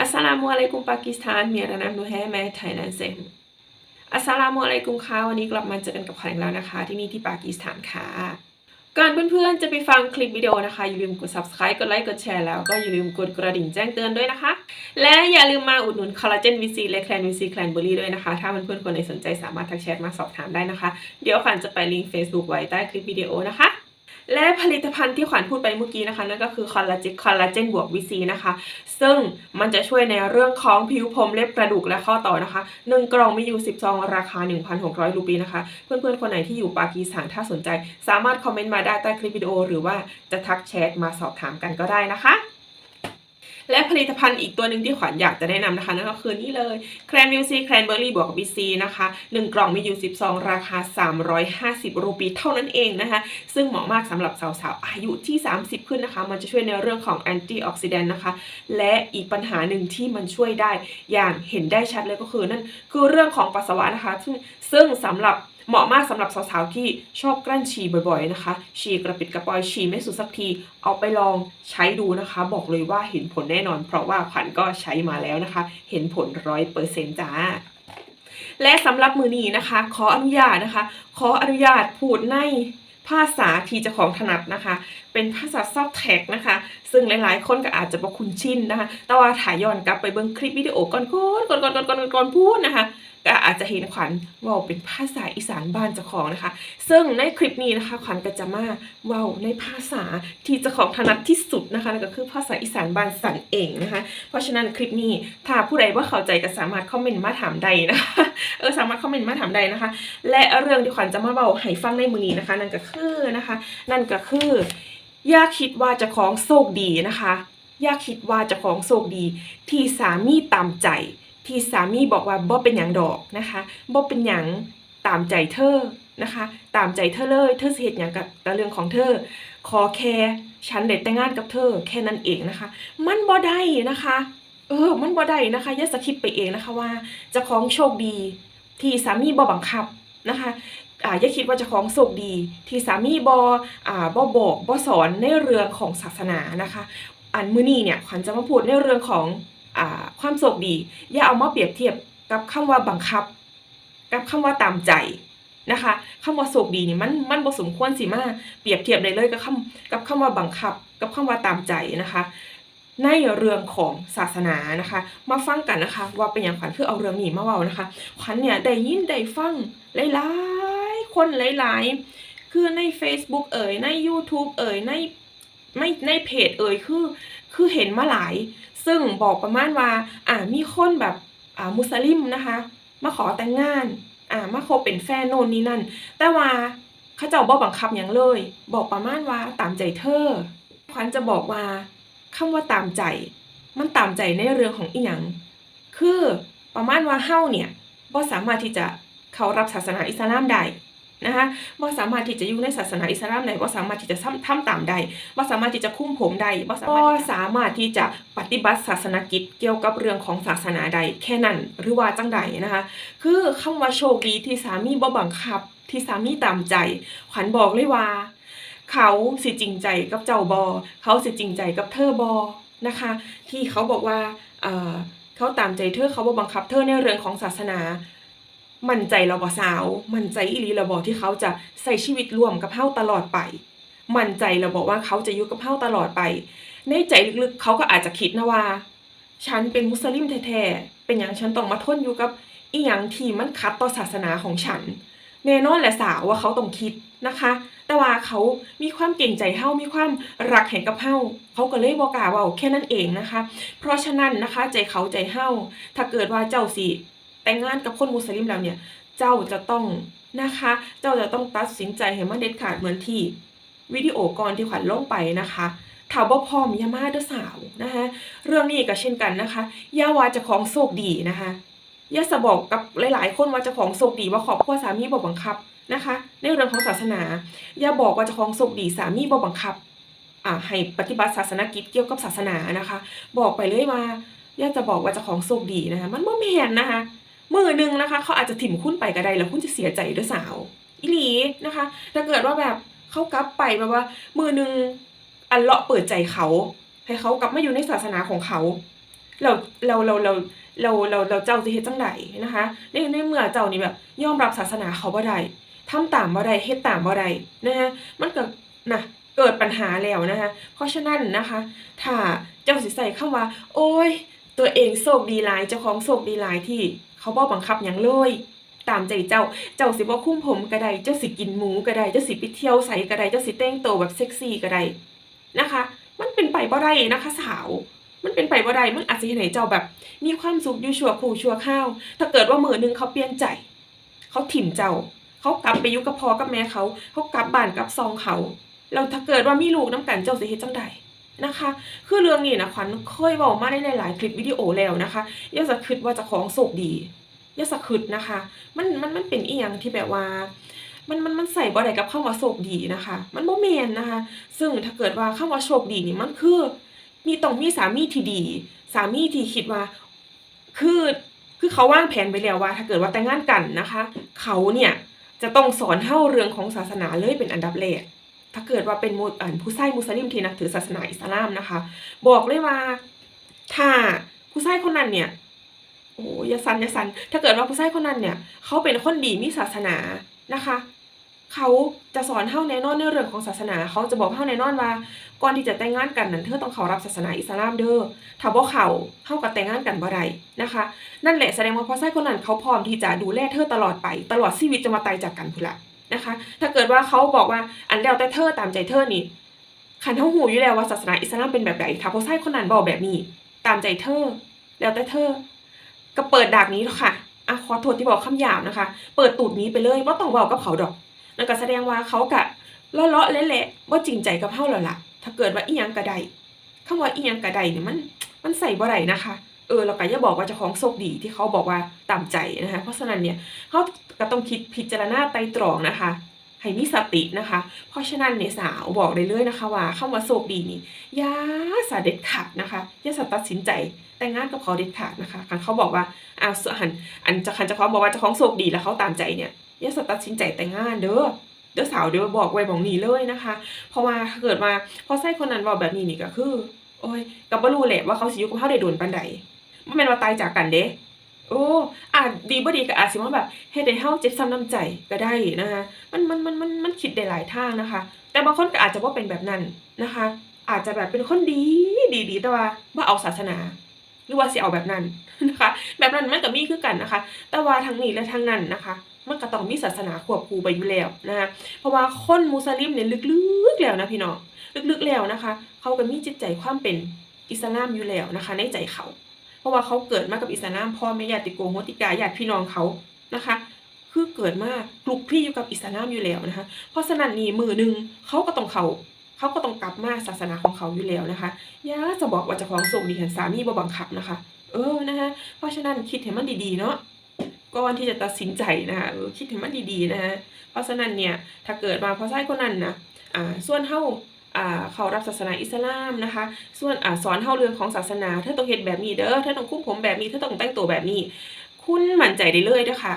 อัสสลามุอะลัยกุมปากีสถานเมียระนามนูแฮแม่ไทยแลนด์เซมอัสสลามุอะลัยกุมค่ะวันนี้กลับมาเจอกันกับขวัญแล้วนะคะ ที่นี่ที่ปากีสถานค่ะก่อนเพื่อนๆจะไปฟังคลิปวิดีโอนะคะ อย่าลืมกด subscribe กดไลค์กดแชร์แล้วก็อย่าลืมกดกระดิ่งแจ้งเตือนด้วยนะคะ และอย่าลืมมาอุดหนุนคอลลาเจนวีซีและแคลนวีซีแคลนเบอรี่ด้วยนะคะ ถ้าเพื่อนๆคนไหนสนใจสามารถทักแชทมาสอบถามได้นะคะ เดี๋ยวขวัญจะไปลิงก์ Facebook ไว้ใต้คลิปวิดีโอนะคะ และผลิตภัณฑ์ที่ขวัญพูดไปเมื่อกี้นะคะนั่นก็คือคอลลาเจนคอลลาเจนบวกวีซีนะคะ ซึ่งมันจะช่วยในเรื่องของผิวผมเล็บกระดูกและข้อต่อนะคะหนึ่งกล่องมีอยู่10ซองราคา 1,600 รูปีนะคะ เพื่อนๆ คนไหนที่อยู่ปากีสถานถ้าสนใจ สามารถคอมเมนต์มาได้ใต้คลิปวิดีโอ หรือว่าจะทักแชทมาสอบถามกันก็ได้นะคะ และผลิตภัณฑ์อีกตัวหนึ่งที่ขวัญอยากจะแนะนำนะคะนั่นก็คือนี่เลยแครนวิวซีแครนเบอร์รี่บวกวิซีนะคะ1กล่องมีอยู่10ซองราคา 350 รูปีเท่านั้นเองนะคะ ซึ่งเหมาะมากสำหรับสาวๆ อายุที่ 30 ขึ้นนะคะ มันจะช่วยในเรื่องของแอนตี้ออกซิแดนต์นะคะ และอีกปัญหาหนึ่งที่มันช่วยได้อย่างเห็นได้ชัดเลยก็คือนั่นคือเรื่องของปัสสาวะนะคะ ซึ่งซึ่งสำหรับ เหมาะมากสำหรับสาวๆที่ชอบกลั้นฉี่บ่อยๆนะคะ ฉี่กระปิดกระปอยฉี่ไม่สุดสักที เอาไปลองใช้ดูนะคะ บอกเลยว่าเห็นผลแน่นอน เพราะว่าขวัญก็ใช้มาแล้วนะคะ เห็นผลร้อยเปอร์เซ็นต์จ้าและสำหรับมือนี้นะคะ ขออนุญาตนะคะ ขออนุญาตพูดในภาษาที่เจะของถนัดนะคะ เป็นภาษาซอกแท็กนะคะ ซึ่งหลายๆ คนก็อาจจะบ่คุ้นชินนะคะ แต่ว่าถ่ายย้อนกลับไปเบิ่งคลิปวิดีโอก่อนๆก่อนๆก่อนๆก่อนๆก่อนๆพูดนะคะ ก็อาจจะเห็นขวัญว่าเป็นภาษาอีสานบ้านเจ้าของนะคะ ซึ่งในคลิปนี้นะคะขวัญก็จะมาว่าในภาษาที่เจ้าของถนัดที่สุดนะคะนั่นก็คือภาษาอีสานบ้านสันเองนะคะ เพราะฉะนั้นคลิปนี้ถ้าผู้ใดว่าเข้าใจก็สามารถคอมเมนต์มาถามได้นะคะเออสามารถคอมเมนต์มาถามได้นะคะ และเรื่องที่ขวัญจะมาเบาให้ฟังในมือนี้นะคะ นั่นก็คือนะคะ นั่นก็คืออย่าคิดว่าจะของโชคดีนะคะ อย่าคิดว่าจะของโชคดี ที่สามีตามใจ ที่สามีบอกว่าบ่เป็นหยังดอกนะคะบ่เป็นหยังตามใจเธอนะคะ ตามใจเธอเลยเธอเสิเฮ็ดหยังกับเรื่องของเธอ ขอแค่ฉันได้แต่งงานกับเธอ แค่นั้นเองนะคะ มันบ่ได้นะคะ เออ มันบ่ได้นะคะอย่าสคิดไปเองนะคะว่าจะของโชคดี ที่สามีบ่บังคับนะคะอ่าอย่าคิดว่าจะของโชคดี ที่สามีบ่อ่าบ่บอกบ่สอนในเรื่องของศาสนานะคะ อันมือนี้เนี่ยขวัญจะมาพูดในเรื่องของ ความโชคดี อย่าเอามาเปรียบเทียบกับคำว่าบังคับ กับคำว่าตามใจนะคะคำว่าโชคดีนี่มันมันบ่สมควรสิมาเปรียบเทียบได้เลยกับคำกับคำว่าบังคับ กับคำว่าตามใจนะคะในเรื่องของศาสนานะคะ มาฟังกันนะคะ ว่าเป็นอย่างขวัญคือเอาเรื่องนี้มาเว้านะคะขวัญเนี่ยได้ยินได้ฟังหลายๆคนหลายๆ คือใน Facebook เอ่ยใน YouTube เอ่ยในไม่ในเพจเอ่ยคือ คือเห็นมาหลาย ซึ่งบอกประมาณว่าอ่ามีคนแบบอ่ามุสลิมนะคะ มาขอแต่งงานอ่ามาคบเป็นแฟนโน่นนี่นั่น แต่ว่าเขาเจ้าบ่บังคับอย่างเลย บอกประมาณว่าตามใจเธอขวัญจะบอกว่าคำว่าตามใจ มันตามใจในเรื่องของอีหยังคือประมาณว่าเฮ้าเนี่ยบ่สามารถที่จะเขารับศาสนาอิสลามได้ นะคะบ่าสามารถที่จะอยู่ในศาสนาอิสลามได้บ่สามารถที่จะทำตามได้บ่สามารถที่จะคุ้มผมได้บ่าสามารถที่จะปฏิบัติศาสนกิจเกี่ยวกับเรื่องของศาสนาใดแค่นั้นหรือว่าจังใดนะคะคือคำว่าโชคดีที่สามีบ่บังคับ ที่สามีตามใจ ขวัญบอกเลยว่า เขาสิจริงใจกับเจ้าบอเขาสิจริงใจกับเธอบอนะคะ ที่เขาบอกว่าเเขาตามใจเธอเขาบ่บังคับเธอในเรื่องของศาสนา มั่นใจเราบ่สาว มั่นใจอีหลีเราบอกที่เขาจะใส่ชีวิตร่วมกับเฮาตลอดไป มั่นใจเราบอกว่าเขาจะอยู่กับเฮาตลอดไป ในใจลึกๆ เขาก็อาจจะคิดนะว่า ฉันเป็นมุสลิมแท้ๆ เป็นอย่างฉันต้องมาทนอยู่กับอีหยังที่มันขัดต่อศาสนาของฉัน แน่นอนแหละสาวว่าเขาต้องคิดนะคะ แต่ว่าเขามีความเก่งใจเฮามีความรักแห่งกับเฮาเขาก็เลยบอกกล้าเว้าแค่นั้นเองนะคะ เพราะฉะนั้นนะคะ ใจเขาใจเฮาถ้าเกิดว่าเจ้าสิ แต่งงานกับคนมุสลิมแล้วเนี่ย เจ้าจะต้องนะคะ เจ้าจะต้องตัดสินใจให้มันเด็ดขาดเหมือนที่วิดีโอก่อนที่ขวัญลงไปนะคะถ้าบ่พร้อมยามาเด้อสาวนะคะเรื่องนี้ก็เช่นกันนะคะย่าวาจะของโชคดีนะคะย่าสะบอกกับหลาย ๆ คนว่าจ้าของโชคดีว่าครอบครัวสามีบ่บังคับนะคะ ในเรื่องของศาสนาย่าบอกว่าจ้าของโชคดีสามีบ่บังคับอ่าให้ปฏิบัติศาสนกิจเกี่ยวกับศาสนานะคะ บอกไปเลยว่าย่าจะบอกว่าจ้าของโชคดีนะคะ มันบ่แม่นนะคะ มือหนึงนะคะ เขาอาจจะถิ่มคุณไปก็ได้แล้วคุณจะเสียใจด้วยสาวอีหลีนะคะ ถ้าเกิดว่าแบบเขากลับไปแบบว่า มือหนึงอันเลาะเปิดใจเขาให้เขากลับมาอยู่ในศาสนาของเขาเราเราเราเราเราเราเราเจ้าสิเฮ็ดจังไดนะคะในในเมื่อเจ้านี่แบบยอมรับศาสนาเขาบ่ได้ทำตามบ่ได้เฮ็ดตามบ่ได้นะคะมันก็นะเกิดปัญหาแล้วนะคะเพราะฉะนั้นนะคะ ถ้าเจ้าสิใส่คำว่า โอ้ย ตัวเองโชคดีหลายเจ้าของโชคดีหลายที่ เขาบ่บังคับหยังเลยตามใจเจ้า เจ้าสิบ่คุ้มผมก็ได้ เจ้าสิกินหมูก็ได้ เจ้าสิไปเที่ยวไสก็ได้ เจ้าสิแต่งตัวแบบเซ็กซี่ก็ได้นะคะ มันเป็นไปบ่ได้นะคะสาว มันเป็นไปบ่ได้ มันอาจสิเฮ็ดให้เจ้าแบบ มีความสุขอยู่ชั่วครู่ชั่วคราว ถ้าเกิดว่ามือหนึงเขาเปลี่ยนใจ เขาถิ่มเจ้า เขากลับไปอยู่กับพ่อกับแม่เขา เขากลับบ้านกลับซองเขาแล้วถ้าเกิดว่ามีลูกนํกันเจ้าสิเฮ็ดจังใด นะคะ คือเรื่องนี้นะขวัญเคยเว้ามาในหลายๆคลิปวิดีโอแล้วนะคะอย่าสะคิดว่าจ้าของโชคดีอย่าสะคิดนะคะ มันมันมันเป็นอีหยังที่แบบว่ามันมันมันใส่บ่ได้กับคำว่าโชคดีนะคะ มันบ่แม่นนะคะ ซึ่งถ้าเกิดว่าคำว่าโชคดีนี่มันคือ มีต้องมีสามีที่ดี สามีที่คิดว่า คือคือเขาวางแผนไว้แล้วว่า ถ้าเกิดว่าแต่งงานกันนะคะ เขาเนี่ยจะต้องสอนเฮาเรื่องของศาสนาเลยเป็นอันดับแรก ถ้าเกิดว่าเป็นมุอ่นผู้ชายมุสลิมที่นับถือศาสนาอิสลามนะคะ บอกเลยว่าถ้าผู้ชายคนนั้นเนี่ยโอ้อยาสันอยาสัน ถ้าเกิดว่าผู้ชายคนนั้นเนี่ย เขาเป็นคนดีมีศาสนานะคะ เขาจะสอนเฮาแน่นอนในเรื่องของศาสนา เขาจะบอกเฮาแน่นอนว่า ก่อนที่จะแต่งงานกันนั้นเธอต้องเขารับศาสนาอิสลามเด้อ ถ้าบ่เขาเฮาก็แต่งงานกันบ่ได้นะคะ นั่นแหละแสดงว่าพอชายคนนั้นเขาพร้อมที่จะดูแลเธอตลอดไป ตลอดชีวิตจะมาตายจากกันพุ่นละ นะคะ ถ้าเกิดว่าเขาบอกว่าอันแล้วแต่เธอตามใจเธอนี่คันเฮาหูอยู่แล้วว่าศาสนาอิสลามเป็นแบบใดถ้าพอชายคนนั้นบอกแบบนี้ ตามใจเธอ แล้วแต่เธอ ก็เปิดดากนี้แล้วค่ะอะขอโทษที่บอกคำหยาบนะคะ เปิดตูดนี้ไปเลยบ่าต้องเว้ากับเขาดอกนั่นก็แสดงว่าเขากะเลาะๆเละๆว่าจริงใจกับเฮาแล้วล่ะ ถ้าเกิดว่าอีหยังกระไดคำว่าอีหยังกระไดเนี่ยมันมันใส่บ่ได้นะคะ เออเราก็อย่าบอกว่าจ้าของโชคดีที่เขาบอกว่าตามใจนะคะเพราะฉะนั้นเนี่ยเขาก็ต้องคิดพิจารณาไตร่ตรองนะคะให้มีสตินะคะ เพราะฉะนั้นเนี่ยสาวบอกได้เลยนะคะว่าคำว่าโชคดีนี่อย่าสาเด็ดขาดนะคะอย่าสาตัดสินใจแต่งงานกับเขาเด็ดขาดนะคะคันเขาบอกว่าอ้าวหันอันจะคันเจ้าของบอกว่าจ้าของโชคดีแล้วเขาตามใจเนี่ยอย่าสตัดสินใจแต่งงานเด้อเด้อสาวเด้อบอกไว้บอกนี้เลยนะคะ เพราะว่าเกิดว่าพอใส่คนนั้นเว้าแบบนี้นี่ก็คือ โอ้ยก็บ่รู้แหละว่าเขาสิยู่กับเฮาได้โดนปานใด บ่แม่นว่าตายจากกันเด้โอ้อาจดีบ่ดีก็อาจสิว่าแบบเฮ็ดให้เฮาเจ็บช้ำน้ำใจก็ได้นะคะมันมันมันมันมันคิดได้หลายทางนะคะ แต่บางคนก็อาจจะบ่าเป็นแบบนั้นนะคะ อาจจะแบบเป็นคนดีดีดีแต่ว่าบ่าเอาศาสนา หรือว่าสิเอาแบบนั้นนะคะ แบบนั้นมันก็มีคือกันนะคะ แต่ว่าทางนี้และทางนั้นนะคะมันก็ต้องมีศาสนาควบคู่ไปอยู่แล้วนะคะเพราะว่าคนมุสลิมเนี่ยลึกๆแล้วนะพี่น้องลึกๆแล้วนะคะ เขาก็มีจิตใจความเป็นอิสลามอยู่แล้วนะคะ ในใจเขา ราะว่าเขาเกิดมากับอิสลามพ่อแม่ญาติโกโหติกาญาติพี่น้องเขานะคะ คือเกิดมาคลุกคลีอยู่กับอิสลามอยู่แล้วนะคะ เพราะฉะนั้นนี่มือหนึ่งเขาก็ต้องเขาเขาก็ต้องกลับมาศาสนาของเขาอยู่แล้วนะคะอย่าจะบอกว่าจะของส่งดีเห็นสามีบ่บังคับนะคะ เออนะคะเพราะฉะนั้นคิดให้มันดีๆเนาะก่อนที่จะตัดสินใจนะคะคิดให้มันดีๆนะคะเพราะฉะนั้นเนี่ยถ้าเกิดมาเพอใช่คนนั้นนะอ่าส่วนเฮา เขารับศาสนาอิสลามนะคะ ส่วนอสอนเฮาเรื่องของศาสนาเธอต้องเห็นแบบนี้เด้อเธอต้องคุ้มผมแบบนี้เธอต้องแต่งตัวแบบนี้ คุณมั่นใจได้เลยเด้อค่ะ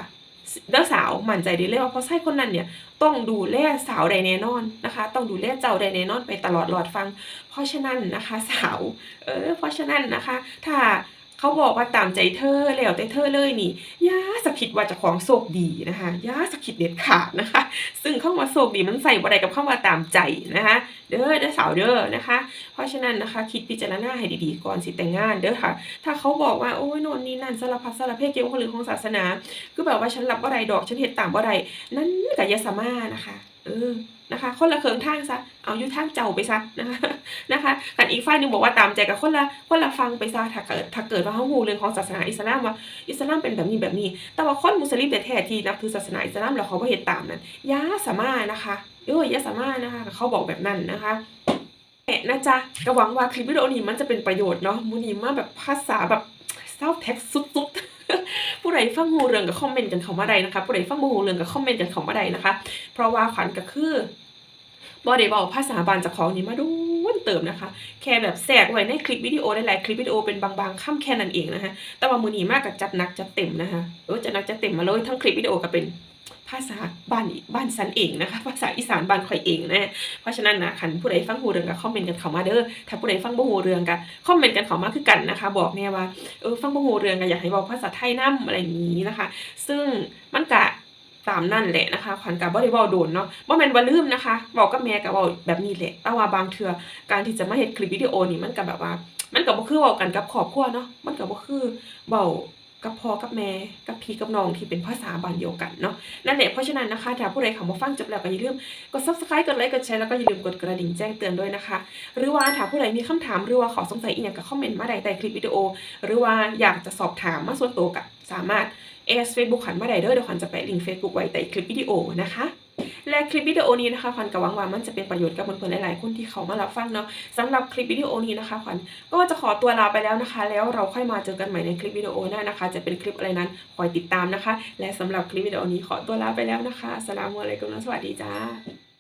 เด้อสาวมั่นใจได้เลยว่าเพราะใช่คนนั้นเนี่ยต้องดูแลสาวใดแน่นอนนะคะ ต้องดูแลเจ้าใดแน่นอนไปตลอดหลอดฟัง เพราะฉะนั้นนะคะสาวเออเพราะฉะนั้นนะคะ ถ้า เขาบอกว่าตามใจเธอแล้วแต่เธอเลยนี่ย่าสะคิดว่าจะของโชคดีนะคะย่าสะคิดเด็ดขาดนะคะ ซึ่งคำว่าโชคดีมันใส่บ่ได้กับคำว่าตามใจนะคะเด้อเด้อสาวเด้อนะคะ เพราะฉะนั้นนะคะคิดพิจารณาให้ดีๆก่อนสิแต่งงานเด้อค่ะ ถ้าเขาบอกว่าโอ้ยนนนี่นั่นสารพัดสารเพเกี่ยวกับเรื่องของศาสนา คือแบบว่าฉันรับบ่ได้ดอกฉันเฮ็ดตามบ่ได้นั่นก็อย่าสามานะคะ เออนะคะ คนละเคิงทางซะ เอาอยู่ทางเจ้าไปซะนะคะนะคะกันอีกฝ่ายนึงบอกว่าตามใจกับคนละคนละฟังไปซะถ้าเกิดถ้าเกิดว่าเขาฮู้เรื่องของศาสนาอิสลามว่าอิสลามเป็นแบบนี้แบบนี้ แต่ว่าคนมุสลิมแต่แท้ที่นับถือศาสนาอิสลามแล้วเขาบ่เฮ็ดตามนั้นยาสามานะคะเออยาสามานะคะเขาบอกแบบนั้นนะคะแอะนะจ๊ะก็หวังว่าคลิปวิดีโอนี้มันจะเป็นประโยชน์เนาะมูนีมาแบบภาษาแบบเศร้าแท็กสุดๆ ผู้ใดฟังหูเรื่องกับคอมเมนต์กันเขามาได้นะคะ ผู้ใดฟังบูหูเรื่องกับคอมเมนต์กันเขามาได้นะคะ เพราะว่าขวัญก็คือบ่ได้เว้าภาษาบานจากของนี้มาดูนเติมนะคะ แค่แบบแทรกไว้ในคลิปวิดีโอหลายๆคลิปวิดีโอเป็นบางๆข้ามแค่นั้นเองนะคะ แต่ว่ามื้อนีมากกับจัดนักจัดเต็มนะคะเออจัดนักจัดเต็มมาเลยทั้งคลิปวิดีโอก็เป็น ภาษาบ้านบ้านฉันเองนะคะ ภาษาอีสานบ้านข่อยเองนะเพราะฉะนั้นนะคันผู้ใดฟังฮู้เรื่องก็คอมเมนต์กันเข้ามาเด้อถ้าผู้ใดฟังบ่ฮู้เรื่องก็คอมเมนต์กันเข้ามาคือกันนะคะ บอกแน่ว่าเออฟังบ่ฮู้เรื่องก็อยากให้เว้าภาษาไทยนำอะไรอย่างนี้นะคะ ซึ่งมันก็ตามนั่นแหละนะคะขวัญก็บ่ได้เว้าโดนเนาะบ่แม่นว่าลืมนะคะเว้ากับแม่ก็เว้าแบบนี้แหละแต่ว่าบางเทือการที่จะมาเฮ็ดคลิปวิดีโอนี่มันก็แบบว่า มันก็บ่คือเว้ากันกับครอบครัวเนาะมันก็บ่คือเว้า กับพ่อกับแม่กับพี่กับน้องที่เป็นภาษาบ้านเดียวกันเนาะนั่นแหละเพราะฉะนั้นนะคะถ้าผู้ใดเข้ามาฟังจบแล้วก็อย่าลืมกด Subscribe กดไลค์กดแชร์แล้วก็อย่าลืมกดกระดิ่งแจ้งเตือนด้วยนะคะ หรือว่าถ้าผู้ใดมีคำถามหรือว่าขอสงสัยอีกอย่างก็คอมเมนต์มาได้ใต้คลิปวิดีโอ หรือว่าอยากจะสอบถามมาส่วนตัวก็สามารถเอสเฟซบุ๊กขันมาได้เด้อเดี๋ยวขันจะแปะลิงก์เฟซบุ๊กไว้ใต้คลิปวิดีโอนะคะ และคลิปวิดีโอนี้นะคะขวัญก็หวังว่ามันจะเป็นประโยชน์กับเพื่อนๆหลายๆคนที่เขามารับฟังเนาะสำหรับคลิปวิดีโอนี้นะคะขวัญก็จะขอตัวลาไปแล้วนะคะ แล้วเราค่อยมาเจอกันใหม่ในคลิปวิดีโอหน้านะคะ จะเป็นคลิปอะไรนั้นคอยติดตามนะคะ และสำหรับคลิปวิดีโอนี้ขอตัวลาไปแล้วนะคะสสลามุอะลัยกุมและสวัสดีจ้า